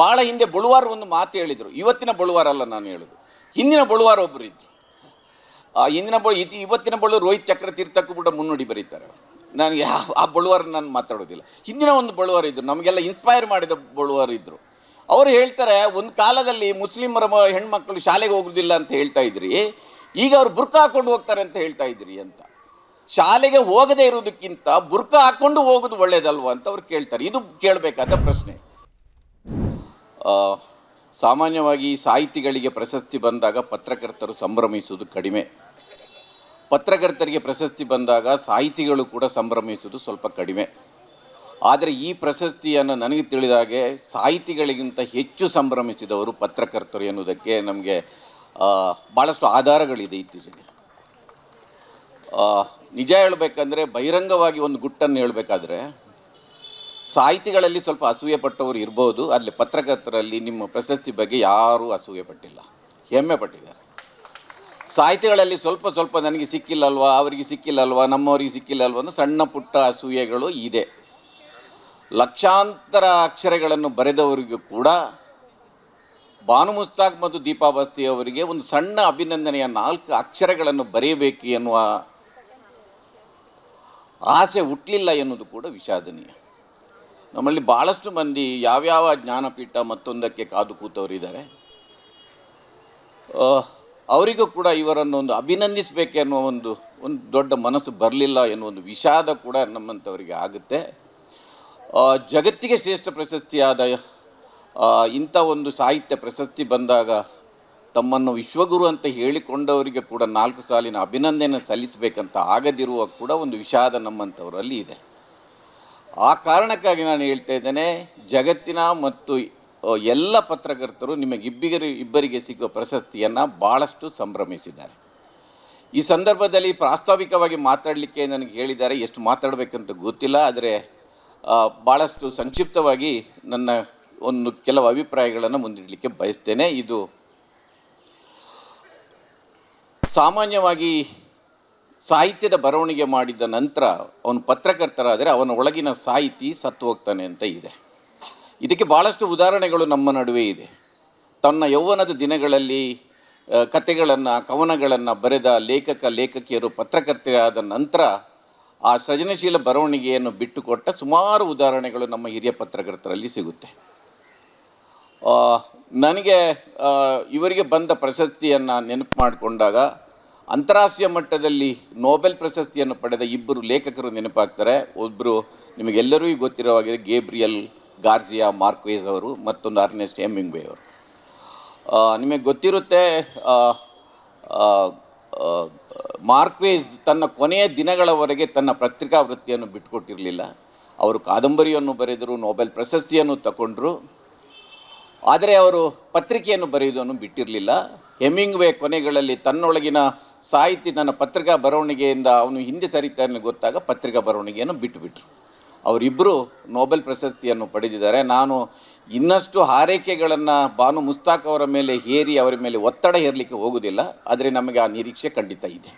ಭಾಳ ಹಿಂದೆ ಬಳುವಾರ ಒಂದು ಮಾತು ಹೇಳಿದರು. ಇವತ್ತಿನ ಬಳುವಾರಲ್ಲ ನಾನು ಹೇಳೋದು. ಹಿಂದಿನ ಬಳುವಾರ ಒಬ್ಬರು ಇದ್ದರು ಆ ಹಿಂದಿನ ಬಳು ಇತಿ ಇವತ್ತಿನ ಬಳು ರೋಹಿತ್ ಚಕ್ರ ತೀರ್ಥಕ್ಕೂ ಕೂಡ ಮುನ್ನುಡಿ ಬರೀತಾರೆ. ನನಗೆ ಆ- ಬಳುವಾರ ನಾನು ಮಾತಾಡೋದಿಲ್ಲ. ಹಿಂದಿನ ಒಂದು ಬಳುವಾರ ಇದ್ದರು ನಮಗೆಲ್ಲ ಇನ್ಸ್ಪೈರ್ ಮಾಡಿದ ಬಳುವಾರ ಇದ್ದರು ಅವರು ಹೇಳ್ತಾರೆ, ಒಂದು ಕಾಲದಲ್ಲಿ ಮುಸ್ಲಿಮರ ಹೆಣ್ಮಕ್ಳು ಶಾಲೆಗೆ ಹೋಗೋದಿಲ್ಲ ಅಂತ ಹೇಳ್ತಾ ಇದ್ರಿ. ಈಗ ಅವ್ರು ಬುರ್ಕ ಹಾಕೊಂಡು ಹೋಗ್ತಾರೆ ಅಂತ ಹೇಳ್ತಾ ಇದ್ರಿ ಅಂತ. ಶಾಲೆಗೆ ಹೋಗದೇ ಇರೋದಕ್ಕಿಂತ ಬುರ್ಕ ಹಾಕೊಂಡು ಹೋಗೋದು ಒಳ್ಳೇದಲ್ವಾ ಅಂತ ಅವ್ರು ಕೇಳ್ತಾರೆ. ಇದು ಕೇಳಬೇಕಾದ ಪ್ರಶ್ನೆ. ಸಾಮಾನ್ಯವಾಗಿ ಸಾಹಿತಿಗಳಿಗೆ ಪ್ರಶಸ್ತಿ ಬಂದಾಗ ಪತ್ರಕರ್ತರು ಸಂಭ್ರಮಿಸುವುದು ಕಡಿಮೆ. ಪತ್ರಕರ್ತರಿಗೆ ಪ್ರಶಸ್ತಿ ಬಂದಾಗ ಸಾಹಿತಿಗಳು ಕೂಡ ಸಂಭ್ರಮಿಸುವುದು ಸ್ವಲ್ಪ ಕಡಿಮೆ. ಆದರೆ ಈ ಪ್ರಶಸ್ತಿಯನ್ನು ನನಗೆ ತಿಳಿದಾಗೆ ಸಾಹಿತಿಗಳಿಗಿಂತ ಹೆಚ್ಚು ಸಂಭ್ರಮಿಸಿದವರು ಪತ್ರಕರ್ತರು ಎನ್ನುವುದಕ್ಕೆ ನಮಗೆ ಭಾಳಷ್ಟು ಆಧಾರಗಳಿದೆ ಇತ್ತೀಚೆಗೆ. ನಿಜ ಹೇಳಬೇಕಂದ್ರೆ ಬಹಿರಂಗವಾಗಿ ಒಂದು ಗುಟ್ಟನ್ನು ಹೇಳಬೇಕಾದ್ರೆ ಸಾಹಿತಿಗಳಲ್ಲಿ ಸ್ವಲ್ಪ ಅಸೂಯೆ ಪಟ್ಟವರು ಇರ್ಬೋದು, ಅಲ್ಲಿ ಪತ್ರಕರ್ತರಲ್ಲಿ ನಿಮ್ಮ ಪ್ರಶಸ್ತಿ ಬಗ್ಗೆ ಯಾರೂ ಅಸೂಯೆ ಪಟ್ಟಿಲ್ಲ. ಹೆಮ್ಮೆ ಪಟ್ಟಿದ್ದಾರೆ. ಸಾಹಿತಿಗಳಲ್ಲಿ ಸ್ವಲ್ಪ ಸ್ವಲ್ಪ ನನಗೆ ಸಿಕ್ಕಿಲ್ಲಲ್ವಾ, ಅವರಿಗೆ ಸಿಕ್ಕಿಲ್ಲಲ್ವಾ, ನಮ್ಮವರಿಗೆ ಸಿಕ್ಕಿಲ್ಲಲ್ವಾ ಅನ್ನೋ ಸಣ್ಣ ಪುಟ್ಟ ಅಸೂಯೆಗಳು ಇದೆ. ಲಕ್ಷಾಂತರ ಅಕ್ಷರಗಳನ್ನು ಬರೆದವರಿಗೂ ಕೂಡ ಭಾನು ಮುಸ್ತಾಕ್ ಮತ್ತು ದೀಪಾ ಬಸ್ತಿ ಅವರಿಗೆ ಒಂದು ಸಣ್ಣ ಅಭಿನಂದನೆಯ ನಾಲ್ಕು ಅಕ್ಷರಗಳನ್ನು ಬರೆಯಬೇಕು ಎನ್ನುವ ಆಸೆ ಹುಟ್ಟಲಿಲ್ಲ ಎನ್ನುವುದು ಕೂಡ ವಿಷಾದನೀಯ. ನಮ್ಮಲ್ಲಿ ಭಾಳಷ್ಟು ಮಂದಿ ಯಾವ್ಯಾವ ಜ್ಞಾನಪೀಠ ಮತ್ತೊಂದಕ್ಕೆ ಕಾದು ಕೂತವರಿದ್ದಾರೆ. ಅವರಿಗೂ ಕೂಡ ಇವರನ್ನು ಒಂದು ಅಭಿನಂದಿಸಬೇಕು ಎನ್ನುವ ಒಂದು ಒಂದು ದೊಡ್ಡ ಮನಸ್ಸು ಬರಲಿಲ್ಲ ಎನ್ನುವ ಒಂದು ವಿಷಾದ ಕೂಡ ನಮ್ಮಂಥವರಿಗೆ ಆಗುತ್ತೆ. ಜಗತ್ತಿಗೆ ಶ್ರೇಷ್ಠ ಪ್ರಶಸ್ತಿಯಾದ ಇಂಥ ಒಂದು ಸಾಹಿತ್ಯ ಪ್ರಶಸ್ತಿ ಬಂದಾಗ ತಮ್ಮನ್ನು ವಿಶ್ವಗುರು ಅಂತ ಹೇಳಿಕೊಂಡವರಿಗೆ ಕೂಡ ನಾಲ್ಕು ಸಾಲಿನ ಅಭಿನಂದನೆ ಸಲ್ಲಿಸಬೇಕಂತ ಆಗದಿರುವ ಕೂಡ ಒಂದು ವಿಷಾದ ನಮ್ಮಂಥವರಲ್ಲಿ ಇದೆ. ಆ ಕಾರಣಕ್ಕಾಗಿ ನಾನು ಹೇಳ್ತಾ ಇದ್ದೇನೆ, ಜಗತ್ತಿನ ಮತ್ತು ಎಲ್ಲ ಪತ್ರಕರ್ತರು ನಿಮಗೆ ಇಬ್ಬರಿಗೆ ಸಿಗುವ ಪ್ರಶಸ್ತಿಯನ್ನು ಭಾಳಷ್ಟು ಸಂಭ್ರಮಿಸಿದ್ದಾರೆ. ಈ ಸಂದರ್ಭದಲ್ಲಿ ಪ್ರಾಸ್ತಾವಿಕವಾಗಿ ಮಾತಾಡಲಿಕ್ಕೆ ನನಗೆ ಹೇಳಿದ್ದಾರೆ, ಎಷ್ಟು ಮಾತಾಡಬೇಕಂತ ಗೊತ್ತಿಲ್ಲ, ಆದರೆ ಭಾಳಷ್ಟು ಸಂಕ್ಷಿಪ್ತವಾಗಿ ನನ್ನ ಒಂದು ಕೆಲವು ಅಭಿಪ್ರಾಯಗಳನ್ನು ಮುಂದಿಡಲಿಕ್ಕೆ ಬಯಸ್ತೇನೆ. ಇದು, ಸಾಮಾನ್ಯವಾಗಿ ಸಾಹಿತ್ಯದ ಬರವಣಿಗೆ ಮಾಡಿದ ನಂತರ ಅವನು ಪತ್ರಕರ್ತರಾದರೆ ಅವನ ಒಳಗಿನ ಸಾಹಿತಿ ಸತ್ತು ಹೋಗ್ತಾನೆ ಅಂತ ಇದೆ. ಇದಕ್ಕೆ ಭಾಳಷ್ಟು ಉದಾಹರಣೆಗಳು ನಮ್ಮ ನಡುವೆ ಇದೆ. ತನ್ನ ಯೌವನದ ದಿನಗಳಲ್ಲಿ ಕತೆಗಳನ್ನು ಕವನಗಳನ್ನು ಬರೆದ ಲೇಖಕ, ಲೇಖಕಿಯರು ಪತ್ರಕರ್ತೆಯಾದ ನಂತರ ಆ ಸೃಜನಶೀಲ ಬರವಣಿಗೆಯನ್ನು ಬಿಟ್ಟುಕೊಟ್ಟ ಸುಮಾರು ಉದಾಹರಣೆಗಳು ನಮ್ಮ ಹಿರಿಯ ಪತ್ರಕರ್ತರಲ್ಲಿ ಸಿಗುತ್ತೆ. ನನಗೆ ಇವರಿಗೆ ಬಂದ ಪ್ರಶಸ್ತಿಯನ್ನು ನೆನಪು ಮಾಡಿಕೊಂಡಾಗ ಅಂತಾರಾಷ್ಟ್ರೀಯ ಮಟ್ಟದಲ್ಲಿ ನೋಬೆಲ್ ಪ್ರಶಸ್ತಿಯನ್ನು ಪಡೆದ ಇಬ್ಬರು ಲೇಖಕರು ನೆನಪಾಗ್ತಾರೆ. ಒಬ್ಬರು ನಿಮಗೆಲ್ಲರಿಗೂ ಗೊತ್ತಿರೋ ಹಾಗೆ ಗೇಬ್ರಿಯಲ್ ಗಾರ್ಜಿಯಾ ಮಾರ್ಕ್ವೇಸ್ ಅವರು, ಮತ್ತೊಂದು ಅರ್ನೆಸ್ಟ್ ಹೆಮ್ಮಿಂಗ್ವೆ ಅವರು. ನಿಮಗೆ ಗೊತ್ತಿರುತ್ತೆ ಮಾರ್ಕ್ವೇಸ್ ತನ್ನ ಕೊನೆಯ ದಿನಗಳವರೆಗೆ ತನ್ನ ಪತ್ರಿಕಾ ವೃತ್ತಿಯನ್ನು ಬಿಟ್ಟುಕೊಟ್ಟಿರಲಿಲ್ಲ. ಅವರು ಕಾದಂಬರಿಯನ್ನು ಬರೆದರು, ನೋಬೆಲ್ ಪ್ರಶಸ್ತಿಯನ್ನು ತಗೊಂಡ್ರು. ಆದರೆ ಅವರು ಪತ್ರಿಕೆಯನ್ನು ಬರೆಯುವುದನ್ನು ಬಿಟ್ಟಿರಲಿಲ್ಲ. ಹೆಮಿಂಗ್ವೆ ಕೊನೆಗಳಲ್ಲಿ ತನ್ನೊಳಗಿನ ಸಾಹಿತಿ ನನ್ನ ಪತ್ರಿಕಾ ಬರವಣಿಗೆಯಿಂದ ಅವನು ಹಿಂದೆ ಸರಿತಾನೆ ಗೊತ್ತಾಗ ಪತ್ರಿಕಾ ಬರವಣಿಗೆಯನ್ನು ಬಿಟ್ಟುಬಿಟ್ರು. ಅವರಿಬ್ಬರು ನೋಬೆಲ್ ಪ್ರಶಸ್ತಿಯನ್ನು ಪಡೆದಿದ್ದಾರೆ. ನಾನು ಇನ್ನಷ್ಟು ಹಾರೈಕೆಗಳನ್ನು ಬಾನು ಮುಸ್ತಾಕ್ ಅವರ ಮೇಲೆ ಹೇರಿ ಅವರ ಮೇಲೆ ಒತ್ತಡ ಹೇರಲಿಕ್ಕೆ ಹೋಗುವುದಿಲ್ಲ ಆದರೆ ನಮಗೆ ಆ ನಿರೀಕ್ಷೆ ಖಂಡಿತ ಇದೆ.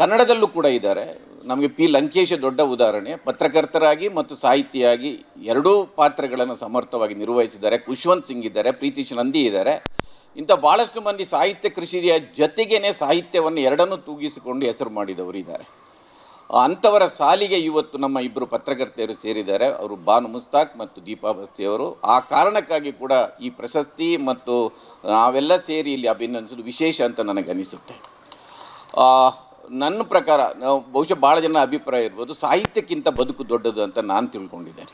ಕನ್ನಡದಲ್ಲೂ ಕೂಡ ಇದ್ದಾರೆ. ನಮಗೆ ಪಿ ಲಂಕೇಶ ದೊಡ್ಡ ಉದಾಹರಣೆ. ಪತ್ರಕರ್ತರಾಗಿ ಮತ್ತು ಸಾಹಿತಿಯಾಗಿ ಎರಡೂ ಪಾತ್ರಗಳನ್ನು ಸಮರ್ಥವಾಗಿ ನಿರ್ವಹಿಸಿದ್ದಾರೆ. ಖುಷ್ವಂತ್ ಸಿಂಗ್ ಇದ್ದಾರೆ, ಪ್ರೀತಿಶ್ ನಂದಿ ಇದ್ದಾರೆ. ಇಂಥ ಭಾಳಷ್ಟು ಮಂದಿ ಸಾಹಿತ್ಯ ಕೃಷಿಯ ಜೊತೆಗೇನೆ ಸಾಹಿತ್ಯವನ್ನು ಎರಡನ್ನೂ ತೂಗಿಸಿಕೊಂಡು ಹೆಸರು ಮಾಡಿದವರು ಇದ್ದಾರೆ. ಅಂಥವರ ಸಾಲಿಗೆ ಇವತ್ತು ನಮ್ಮ ಇಬ್ಬರು ಪತ್ರಕರ್ತೆಯರು ಸೇರಿದ್ದಾರೆ. ಅವರು ಬಾನು ಮುಸ್ತಾಕ್ ಮತ್ತು ದೀಪಾ ಬಸ್ತಿಯವರು ಆ ಕಾರಣಕ್ಕಾಗಿ ಕೂಡ ಈ ಪ್ರಶಸ್ತಿ ಮತ್ತು ನಾವೆಲ್ಲ ಸೇರಿ ಇಲ್ಲಿ ಅಭಿನಂದಿಸೋದು ವಿಶೇಷ ಅಂತ ನನಗನ್ನಿಸುತ್ತೆ ನನ್ನ ಪ್ರಕಾರ ಬಹುಶಃ ಭಾಳ ಜನ ಅಭಿಪ್ರಾಯ ಇರ್ಬೋದು. ಸಾಹಿತ್ಯಕ್ಕಿಂತ ಬದುಕು ದೊಡ್ಡದು ಅಂತ ನಾನು ತಿಳ್ಕೊಂಡಿದ್ದೇನೆ.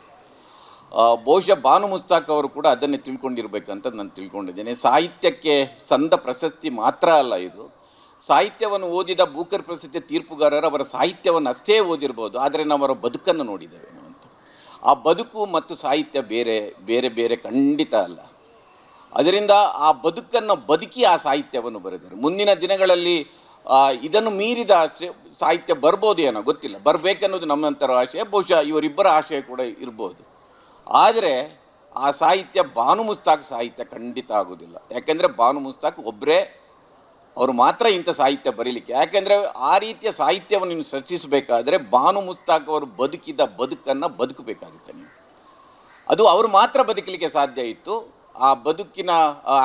ಬಹುಶಃ ಬಾನು ಮುಸ್ತಾಕ್ ಅವರು ಕೂಡ ಅದನ್ನೇ ತಿಳ್ಕೊಂಡಿರ್ಬೇಕಂತ ನಾನು ತಿಳ್ಕೊಂಡಿದ್ದೇನೆ. ಸಾಹಿತ್ಯಕ್ಕೆ ಸಂದ ಪ್ರಶಸ್ತಿ ಮಾತ್ರ ಅಲ್ಲ ಇದು. ಸಾಹಿತ್ಯವನ್ನು ಓದಿದ ಬೂಕರ್ ಪ್ರಸಿದ್ಧ ತೀರ್ಪುಗಾರರು ಅವರ ಸಾಹಿತ್ಯವನ್ನು ಅಷ್ಟೇ ಓದಿರ್ಬೋದು, ಆದರೆ ನಾವು ಅವರ ಬದುಕನ್ನು ನೋಡಿದ್ದೇವೆ ಅಂತ ಆ ಬದುಕು ಮತ್ತು ಸಾಹಿತ್ಯ ಬೇರೆ ಬೇರೆ ಬೇರೆ ಖಂಡಿತ ಅಲ್ಲ. ಅದರಿಂದ ಆ ಬದುಕನ್ನು ಬದುಕಿ ಆ ಸಾಹಿತ್ಯವನ್ನು ಬರೆದರು. ಮುಂದಿನ ದಿನಗಳಲ್ಲಿ ಇದನ್ನು ಮೀರಿದ ಸಾಹಿತ್ಯ ಬರ್ಬೋದು ಏನೋ ಗೊತ್ತಿಲ್ಲ. ಬರಬೇಕನ್ನೋದು ನಮ್ಮಂತರ ಆಶಯ ಬಹುಶಃ ಇವರಿಬ್ಬರ ಆಶಯ ಕೂಡ ಇರ್ಬೋದು. ಆದರೆ ಆ ಸಾಹಿತ್ಯ ಬಾನು ಮುಸ್ತಾಕ್ ಸಾಹಿತ್ಯ ಖಂಡಿತ ಆಗೋದಿಲ್ಲ. ಯಾಕೆಂದರೆ ಬಾನು ಮುಸ್ತಾಕ್ ಒಬ್ಬರೇ ಅವರು ಮಾತ್ರ ಇಂಥ ಸಾಹಿತ್ಯ ಬರೀಲಿಕ್ಕೆ. ಯಾಕೆಂದರೆ ಆ ರೀತಿಯ ಸಾಹಿತ್ಯವನ್ನು ನೀವು ಸೃಷ್ಟಿಸಬೇಕಾದ್ರೆ ಬಾನು ಮುಸ್ತಾಕ್ ಅವರು ಬದುಕಿದ ಬದುಕನ್ನು ಬದುಕಬೇಕಾಗುತ್ತೆ ನೀವು. ಅದು ಅವರು ಮಾತ್ರ ಬದುಕಲಿಕ್ಕೆ ಸಾಧ್ಯ ಇತ್ತು. ಆ ಬದುಕಿನ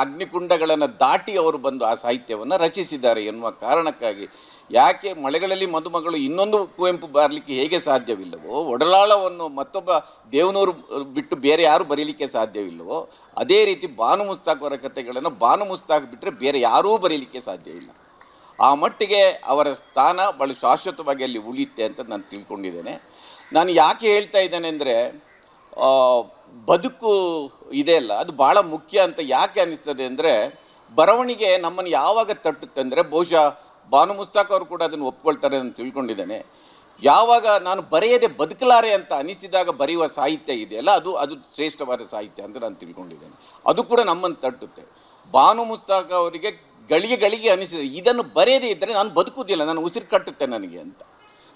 ಅಗ್ನಿಕುಂಡಗಳನ್ನು ದಾಟಿ ಅವರು ಬಂದು ಆ ಸಾಹಿತ್ಯವನ್ನು ರಚಿಸಿದ್ದಾರೆ ಎನ್ನುವ ಕಾರಣಕ್ಕಾಗಿ ಯಾಕೆ ಮಳೆಗಳಲ್ಲಿ ಮದುಮಗಳು ಇನ್ನೊಂದು ಕುವೆಂಪು ಬರಲಿಕ್ಕೆ ಹೇಗೆ ಸಾಧ್ಯವಿಲ್ಲವೋ, ಒಡಲಾಳವನ್ನು ಮತ್ತೊಬ್ಬ ದೇವನೂರು ಬಿಟ್ಟು ಬೇರೆ ಯಾರು ಬರೀಲಿಕ್ಕೆ ಸಾಧ್ಯವಿಲ್ಲವೋ, ಅದೇ ರೀತಿ ಬಾನು ಮುಸ್ತಾಕ್ ಅವರ ಕಥೆಗಳನ್ನು ಬಾನು ಮುಸ್ತಾಕ್ ಬಿಟ್ಟರೆ ಬೇರೆ ಯಾರೂ ಬರೀಲಿಕ್ಕೆ ಸಾಧ್ಯ ಇಲ್ಲ. ಆ ಮಟ್ಟಿಗೆ ಅವರ ಸ್ಥಾನ ಭಾಳ ಶಾಶ್ವತವಾಗಿ ಅಲ್ಲಿ ಉಳಿಯುತ್ತೆ ಅಂತ ನಾನು ತಿಳ್ಕೊಂಡಿದ್ದೇನೆ. ನಾನು ಯಾಕೆ ಹೇಳ್ತಾ ಇದ್ದೇನೆ ಅಂದರೆ ಬದುಕು ಇದೆಯಲ್ಲ ಅದು ಭಾಳ ಮುಖ್ಯ ಅಂತ ಯಾಕೆ ಅನ್ನಿಸ್ತದೆ ಅಂದರೆ, ಬರವಣಿಗೆ ನಮ್ಮನ್ನು ಯಾವಾಗ ತಟ್ಟುತ್ತೆ ಅಂದರೆ ಬಹುಶಃ ಬಾನು ಮುಸ್ತಾಕ್ ಅವರು ಕೂಡ ಅದನ್ನು ಒಪ್ಕೊಳ್ತಾರೆ ಅಂತ ತಿಳ್ಕೊಂಡಿದ್ದೇನೆ. ಯಾವಾಗ ನಾನು ಬರೆಯದೆ ಬದುಕಲಾರೆ ಅಂತ ಅನಿಸಿದಾಗ ಬರೆಯುವ ಸಾಹಿತ್ಯ ಇದೆಯಲ್ಲ, ಅದು ಅದು ಶ್ರೇಷ್ಠವಾದ ಸಾಹಿತ್ಯ ಅಂತ ನಾನು ತಿಳ್ಕೊಂಡಿದ್ದೇನೆ. ಅದು ಕೂಡ ನಮ್ಮನ್ನು ತಟ್ಟುತ್ತೆ. ಬಾನು ಮುಸ್ತಾಕ್ ಅವರಿಗೆ ಗಳಿಗೆ ಗಳಿಗೆ ಅನಿಸಿದೆ. ಇದನ್ನು ಬರೆಯದೇ ಇದ್ದರೆ ನಾನು ಬದುಕುವುದಿಲ್ಲ ನಾನು ಉಸಿರು ಕಟ್ಟುತ್ತೆ ನನಗೆ ಅಂತ.